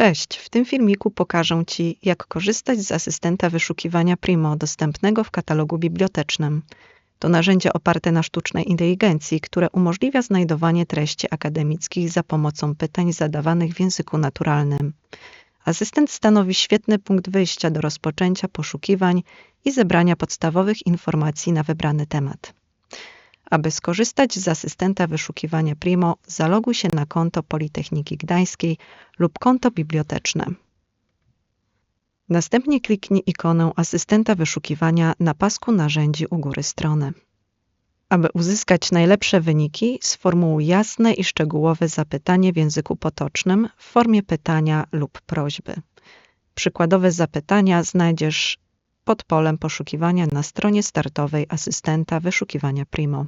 Cześć, w tym filmiku pokażę Ci, jak korzystać z asystenta wyszukiwania Primo dostępnego w katalogu bibliotecznym. To narzędzie oparte na sztucznej inteligencji, które umożliwia znajdowanie treści akademickich za pomocą pytań zadawanych w języku naturalnym. Asystent stanowi świetny punkt wyjścia do rozpoczęcia poszukiwań i zebrania podstawowych informacji na wybrany temat. Aby skorzystać z asystenta wyszukiwania Primo, zaloguj się na konto Politechniki Gdańskiej lub konto biblioteczne. Następnie kliknij ikonę asystenta wyszukiwania na pasku narzędzi u góry strony. Aby uzyskać najlepsze wyniki, sformułuj jasne i szczegółowe zapytanie w języku potocznym w formie pytania lub prośby. Przykładowe zapytania znajdziesz pod polem poszukiwania na stronie startowej asystenta wyszukiwania Primo.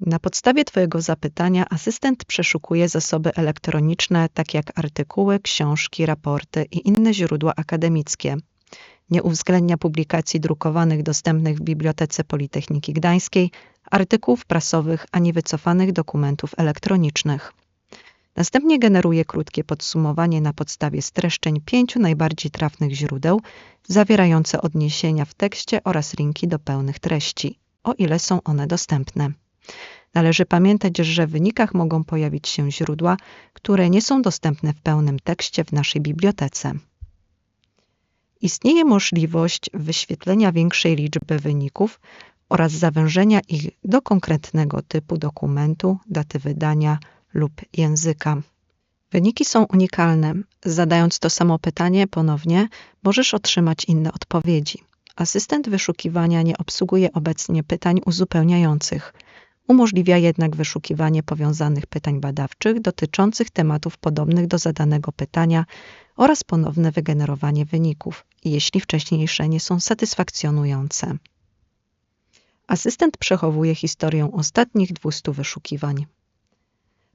Na podstawie Twojego zapytania asystent przeszukuje zasoby elektroniczne, takie jak artykuły, książki, raporty i inne źródła akademickie. Nie uwzględnia publikacji drukowanych dostępnych w Bibliotece Politechniki Gdańskiej, artykułów prasowych ani wycofanych dokumentów elektronicznych. Następnie generuje krótkie podsumowanie na podstawie streszczeń pięciu najbardziej trafnych źródeł, zawierające odniesienia w tekście oraz linki do pełnych treści, o ile są one dostępne. Należy pamiętać, że w wynikach mogą pojawić się źródła, które nie są dostępne w pełnym tekście w naszej bibliotece. Istnieje możliwość wyświetlenia większej liczby wyników oraz zawężenia ich do konkretnego typu dokumentu, daty wydania lub języka. Wyniki są unikalne. Zadając to samo pytanie ponownie, możesz otrzymać inne odpowiedzi. Asystent wyszukiwania nie obsługuje obecnie pytań uzupełniających. Umożliwia jednak wyszukiwanie powiązanych pytań badawczych dotyczących tematów podobnych do zadanego pytania oraz ponowne wygenerowanie wyników, jeśli wcześniejsze nie są satysfakcjonujące. Asystent przechowuje historię ostatnich 200 wyszukiwań.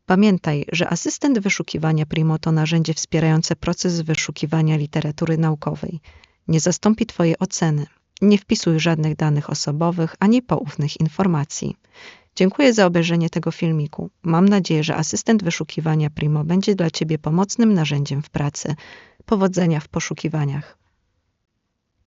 Pamiętaj, że asystent wyszukiwania Primo to narzędzie wspierające proces wyszukiwania literatury naukowej. Nie zastąpi Twojej oceny. Nie wpisuj żadnych danych osobowych ani poufnych informacji. Dziękuję za obejrzenie tego filmiku. Mam nadzieję, że asystent wyszukiwania Primo będzie dla Ciebie pomocnym narzędziem w pracy. Powodzenia w poszukiwaniach.